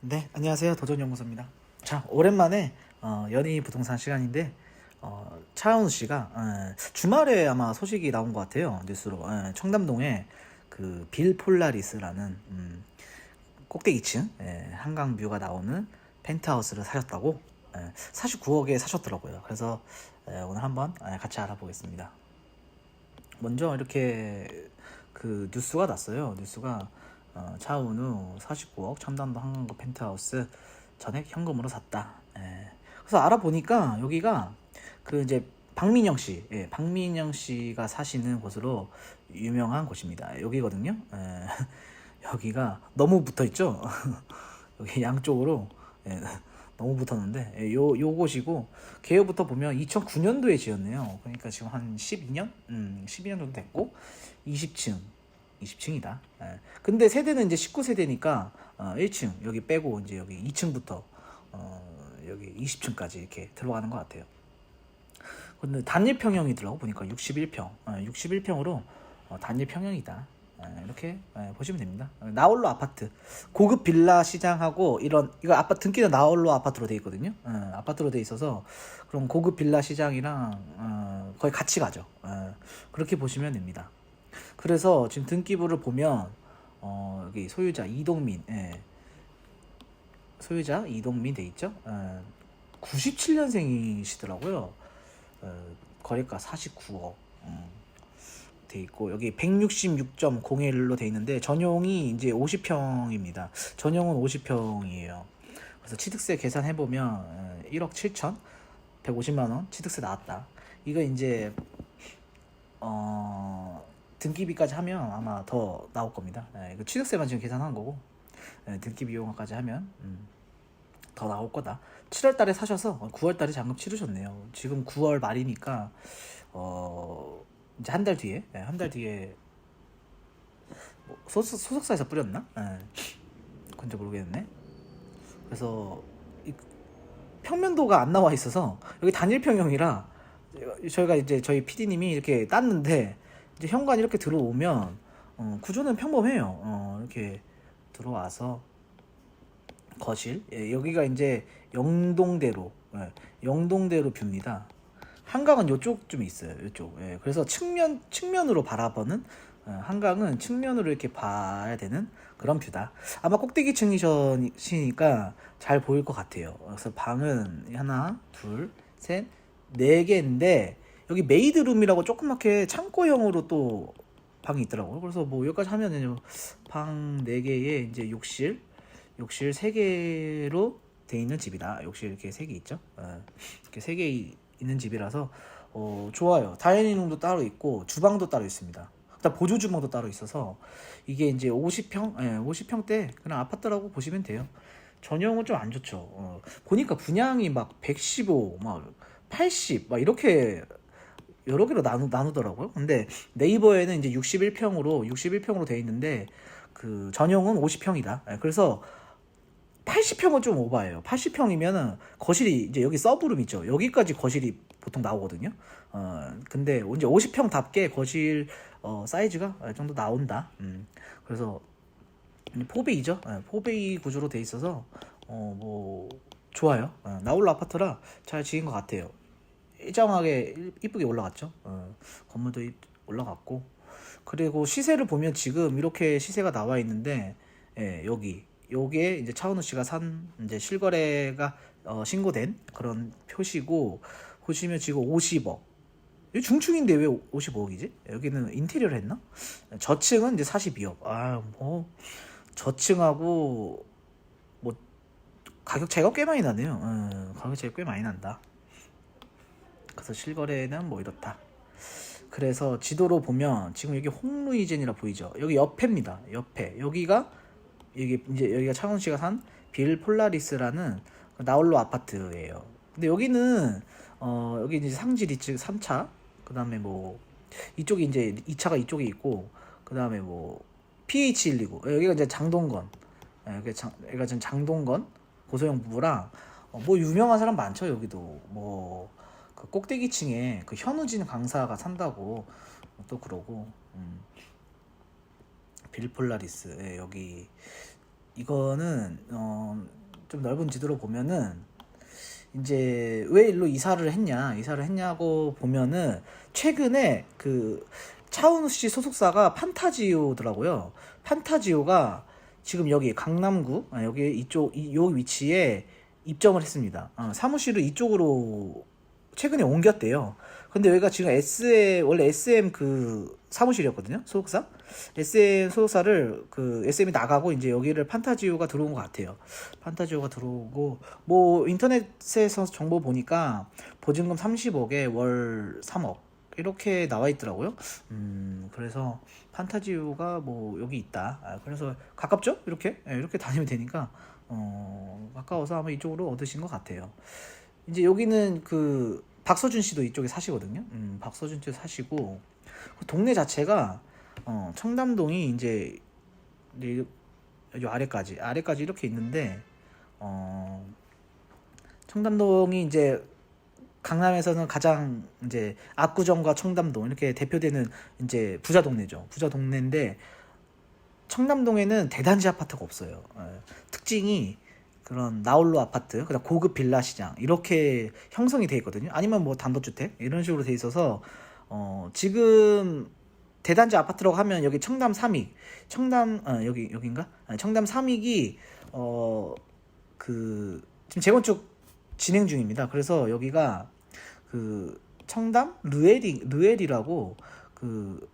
네, 안녕하세요. 도전연구소입니다. 자, 오랜만에 어, 연예인 부동산 시간인데 어, 차은우 씨가 어, 주말에 아마 소식이 나온 것 같아요. 뉴스로 어, 청담동에 그 빌 폴라리스라는 음, 꼭대기층 예, 한강 뷰가 나오는 펜트하우스를 사셨다고 예, 49억에 사셨더라고요. 그래서 예, 오늘 한번 예, 같이 알아보겠습니다. 먼저 이렇게 그 뉴스가 났어요. 뉴스가 어, 차은우 49억 첨단도 한강구 펜트하우스 전액 현금으로 샀다. 예. 그래서 알아보니까 여기가 그 이제 박민영 씨, 예, 박민영 씨가 사시는 곳으로 유명한 곳입니다. 여기거든요. 예. 여기가 너무 붙어 있죠. 여기 양쪽으로 예, 너무 붙었는데 예, 요 요곳이고 개요부터 보면 2009년도에 지었네요. 그러니까 지금 한 12년, 음, 12년 정도 됐고 20층, 20층이다. 예. 근데 세대는 이제 19세대니까 어, 1층 여기 빼고 이제 여기 2층부터 어, 여기 20층까지 이렇게 들어가는 것 같아요. 근데 단일 평형이더라고 보니까 61평, 어, 61평으로 어, 단일 평형이다. 예, 이렇게 예, 보시면 됩니다. 어, 나홀로 아파트, 고급 빌라 시장하고 이런 이거 아파트 등기는 나홀로 아파트로 돼 있거든요. 예, 아파트로 돼 있어서 그럼 고급 빌라 시장이랑 어, 거의 같이 가죠. 예, 그렇게 보시면 됩니다. 그래서 지금 등기부를 보면 어, 여기 소유자 이동민, 예. 소유자 이동민 돼 있죠. 예, 97년생이시더라고요. 어, 거래가 49억. 음. 돼 있고 여기 166.01로 돼 있는데 전용이 이제 50평입니다. 전용은 50평이에요. 그래서 취득세 계산해 보면 1억 7천 150만 원 취득세 나왔다. 이거 이제 어 등기비까지 하면 아마 더 나올 겁니다. 예, 이거 취득세만 지금 계산한 거고 예, 등기 비용까지 하면 음, 더 나올 거다. 7월 달에 사셔서 9월 달에 잔금 치르셨네요. 지금 9월 말이니까 어 이제 한 달 뒤에 예, 한달 뒤에 뭐 소속, 소속사에서 뿌렸나? 예. 그건지 모르겠네. 그래서 이 평면도가 안 나와 있어서 여기 단일 평형이라 저희가 이제 저희 PD님이 이렇게 땄는데 이제 현관 이렇게 들어오면 어, 구조는 평범해요. 어, 이렇게 들어와서 거실 예, 여기가 이제 영동대로 예, 영동대로 뷰입니다. 한강은 요쪽쯤에 있어요. 요쪽. 예, 그래서 측면 측면으로 바라보는 어, 한강은 측면으로 이렇게 봐야 되는 그런 뷰다. 아마 꼭대기층이시니까 잘 보일 것 같아요. 그래서 방은 하나, 둘, 셋, 네 개인데 여기 메이드룸이라고 조그맣게 창고형으로 또 방이 있더라고요. 그래서 뭐 여기까지 하면은 방네 개에 이제 욕실, 욕실 세 개로 돼 있는 집이다. 욕실 이렇게 세개 있죠. 어, 이렇게 세개 있는 집이라서 어, 좋아요. 다이닝룸도 따로 있고 주방도 따로 있습니다. 그다음 보조 주방도 따로 있어서 이게 이제 50평, 예, 50평대 그냥 아파트라고 보시면 돼요. 전용은 좀 안 좋죠. 어, 보니까 분양이 막 115, 막 80, 막 이렇게 여러 개로 나누, 나누더라고요. 근데 네이버에는 이제 61평으로 61평으로 돼 있는데 그 전용은 50평이다. 예, 그래서 80평은 좀 오바예요. 80평이면은 거실이 이제 여기 서브룸 있죠. 여기까지 거실이 보통 나오거든요. 어 근데 이제 50평답게 거실 어 사이즈가 이 정도 나온다. 음. 그래서 4베이죠. 예, 4베이 구조로 돼 있어서 어 뭐 좋아요. 어, 나홀로 아파트라 잘 지은 것 같아요. 일정하게 이쁘게 올라갔죠. 어, 건물도 이- 올라갔고 그리고 시세를 보면 지금 이렇게 시세가 나와 있는데 예, 여기 요게 이제 차은우 씨가 산 이제 실거래가 어, 신고된 그런 표시고 보시면 지금 50억. 이 중층인데 왜 55억이지? 여기는 인테리어를 했나? 저층은 이제 42억. 아, 뭐 저층하고 뭐 가격 차이가 꽤 많이 나네요. 어, 가격 차이가 꽤 많이 난다. 그래서 실거래는 뭐 이렇다. 그래서 지도로 보면 지금 여기 홍루이젠이라 보이죠? 여기 옆에입니다. 옆에 여기가 여기 이제 여기가 차원 씨가 산 빌 폴라리스라는 그 나홀로 아파트예요. 근데 여기는 어 여기 이제 상지 리츠 3차 그다음에 뭐 이쪽이 이제 2차가 이쪽에 있고 그다음에 뭐 PH129 여기가 이제 장동건 예, 여기 장 여기가 장동건 고소영 부부랑 어, 뭐 유명한 사람 많죠 여기도 뭐 그 꼭대기층에 그 현우진 강사가 산다고 또 그러고 음. 빌 폴라리스 예, 여기 이거는 어 좀 넓은 지도로 보면은 이제 왜 일로 이사를 했냐 이사를 했냐고 보면은 최근에 그 차은우 씨 소속사가 판타지오더라고요. 판타지오가 지금 여기 강남구 아, 여기 이쪽 이, 요 위치에 입점을 했습니다. 어, 사무실을 이쪽으로 최근에 옮겼대요. 근데 여기가 지금 SM 원래 SM 그 사무실이었거든요. 소속사. SM 소속사를 그 SM이 나가고 이제 여기를 판타지오가 들어온 것 같아요. 판타지오가 들어오고 뭐 인터넷에서 정보 보니까 보증금 30억에 월 3억 이렇게 나와 있더라고요. 음 그래서 판타지오가 뭐 여기 있다. 아, 그래서 가깝죠? 이렇게 예, 이렇게 다니면 되니까 어 가까워서 아마 이쪽으로 얻으신 것 같아요. 이제 여기는 그 박서준 씨도 이쪽에 사시거든요. 음, 박서준 씨도 사시고 그 동네 자체가 어, 청담동이 이제 이요 아래까지 아래까지 이렇게 있는데 어, 청담동이 이제 강남에서는 가장 이제 압구정과 청담동 이렇게 대표되는 이제 부자 동네죠. 부자 동네인데 청담동에는 대단지 아파트가 없어요. 예. 특징이 그런 나홀로 아파트, 그다음 고급 빌라 시장 이렇게 형성이 돼 있거든요. 아니면 뭐 단독주택 이런 식으로 돼 있어서 어 지금 대단지 아파트라고 하면 여기 청담 삼익, 청담 어, 여기? 아니, 청담 삼익이 어 그 지금 재건축 진행 중입니다. 그래서 여기가 그 청담 르엘이 르엘이라고 그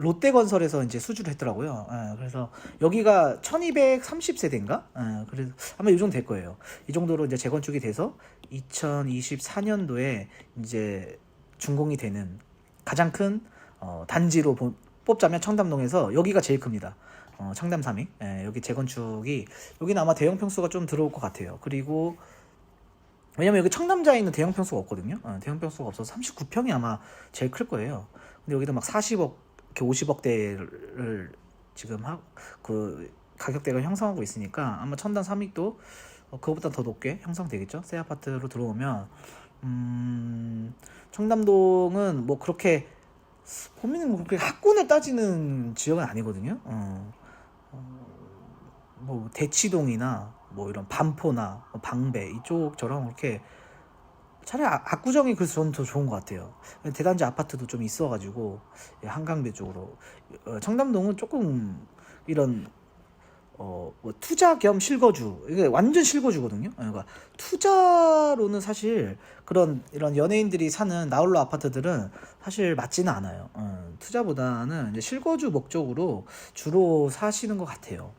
롯데건설에서 이제 수주를 했더라고요. 예, 그래서 여기가 1230세대인가? 예, 그래서 아마 이 정도 될 거예요. 이 정도로 이제 재건축이 돼서 2024년도에 이제 준공이 되는 가장 큰 어, 단지로 보- 뽑자면 청담동에서 여기가 제일 큽니다. 어, 청담 3위. 예, 여기 재건축이 여기는 아마 대형 평수가 좀 들어올 것 같아요. 그리고 왜냐면 여기 청남자에 있는 대형 평수가 없거든요. 어, 대형 평수가 없어서 39평이 아마 제일 클 거예요. 근데 여기도 막 40억, 이렇게 50억대를 지금 하, 그 가격대가 형성하고 있으니까 아마 첨단 3익도 어, 그거보다 더 높게 형성되겠죠. 새 아파트로 들어오면 음, 청담동은 뭐 그렇게 보면은 뭐 그렇게 학군을 따지는 지역은 아니거든요. 어, 어, 뭐 대치동이나 뭐 이런 반포나 뭐 방배 이쪽처럼 그렇게 차라리 아- 압구정이 그래서 저는 더 좋은 것 같아요. 대단지 아파트도 좀 있어가지고 예, 한강배 쪽으로 어, 청담동은 조금 이런 어, 뭐 투자 겸 실거주 이게 완전 실거주거든요. 예, 그러니까 투자로는 사실 그런 이런 연예인들이 사는 나홀로 아파트들은 사실 맞지는 않아요. 어, 투자보다는 이제 실거주 목적으로 주로 사시는 것 같아요.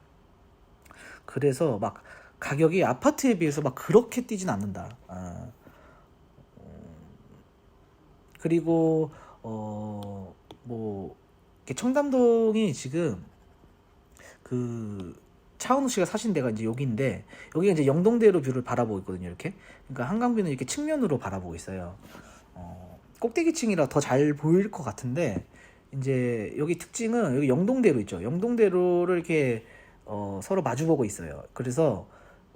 그래서 막 가격이 아파트에 비해서 막 그렇게 뛰진 않는다. 어, 그리고 어 뭐 청담동이 지금 그 차은우 씨가 사신 데가 이제 여기인데 여기가 이제 영동대로 뷰를 바라보고 있거든요 이렇게. 그러니까 한강뷰는 이렇게 측면으로 바라보고 있어요. 어, 꼭대기층이라 더 잘 보일 것 같은데 이제 여기 특징은 여기 영동대로 있죠. 영동대로를 이렇게 어, 서로 마주보고 있어요. 그래서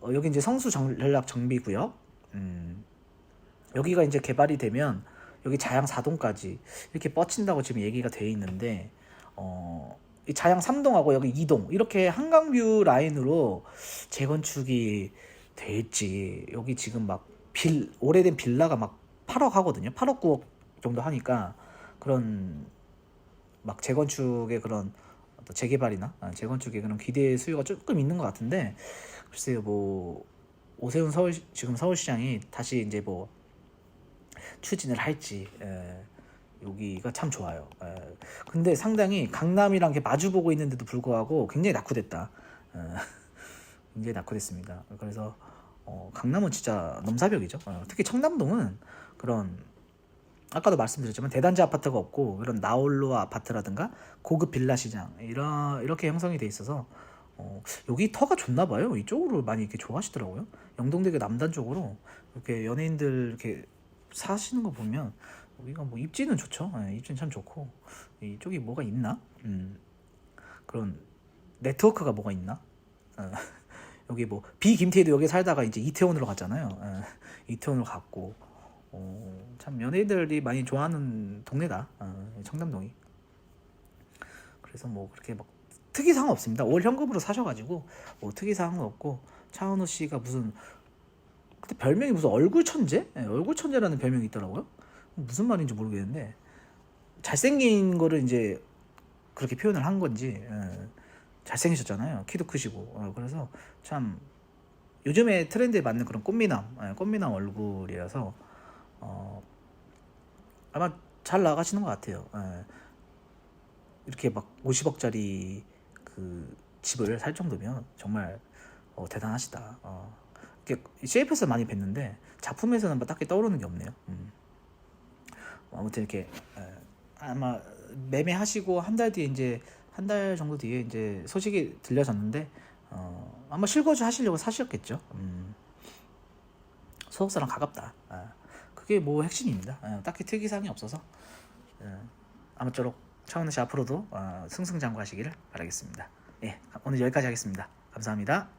어, 여기 이제 성수 정- 전략 정비 구역. 음, 여기가 이제 개발이 되면 여기 자양 4동까지 이렇게 뻗친다고 지금 얘기가 돼 있는데 어, 이 자양 3동하고 여기 2동 이렇게 한강뷰 라인으로 재건축이 될지 여기 지금 막 빌 오래된 빌라가 막 8억 하거든요. 8억 9억 정도 하니까 그런 막 재건축의 그런 재개발이나 아, 재건축의 그런 기대 수요가 조금 있는 것 같은데 글쎄요 뭐 오세훈 서울 지금 서울시장이 다시 이제 뭐 추진을 할지 에, 여기가 참 좋아요. 에, 근데 상당히 강남이랑 이렇게 마주 보고 있는데도 불구하고 굉장히 낙후됐다. 에, 굉장히 낙후됐습니다. 그래서 어, 강남은 진짜 넘사벽이죠. 어, 특히 청담동은 그런 아까도 말씀드렸지만 대단지 아파트가 없고 이런 나홀로 아파트라든가 고급 빌라 시장 이런 이렇게 형성이 돼 있어서 어, 여기 터가 좋나 봐요. 이쪽으로 많이 이렇게 좋아하시더라고요. 영동대교 남단 쪽으로 이렇게 연예인들 이렇게 사시는 거 보면 여기가 뭐 입지는 좋죠. 예, 입지는 참 좋고 이쪽이 뭐가 있나? 음, 그런 네트워크가 뭐가 있나? 어, 여기 뭐 비김태희도 여기 살다가 이제 이태원으로 갔잖아요. 예, 이태원으로 갔고 어, 참 연예인들이 많이 좋아하는 동네다. 어, 청담동이. 그래서 뭐 그렇게 막 특이사항 없습니다. 올 현금으로 사셔가지고 뭐 특이사항은 없고 차은우 씨가 무슨 그때 별명이 무슨 얼굴 천재? 네, 얼굴 천재라는 별명이 있더라고요. 무슨 말인지 모르겠는데 잘생긴 거를 이제 그렇게 표현을 한 건지 예, 잘생기셨잖아요. 키도 크시고 어, 그래서 참 요즘에 트렌드에 맞는 그런 꽃미남, 예, 꽃미남 얼굴이라서 어, 아마 잘 나가시는 것 같아요. 예. 이렇게 막 50억짜리 그 집을 살 정도면 정말 어, 대단하시다. 어. CF에서 많이 뵀는데 작품에서는 뭐 딱히 떠오르는 게 없네요. 음. 아무튼 이렇게 에, 아마 매매하시고 한 달 뒤에 이제 한 달 정도 뒤에 이제 소식이 들려졌는데 어, 아마 실거주 하시려고 사셨겠죠. 음. 소속사랑 가깝다. 아, 그게 뭐 핵심입니다. 아, 딱히 특이사항이 없어서 예, 아무쪼록 차은우 씨 앞으로도 어, 승승장구하시기를 바라겠습니다. 예, 오늘 여기까지 하겠습니다. 감사합니다.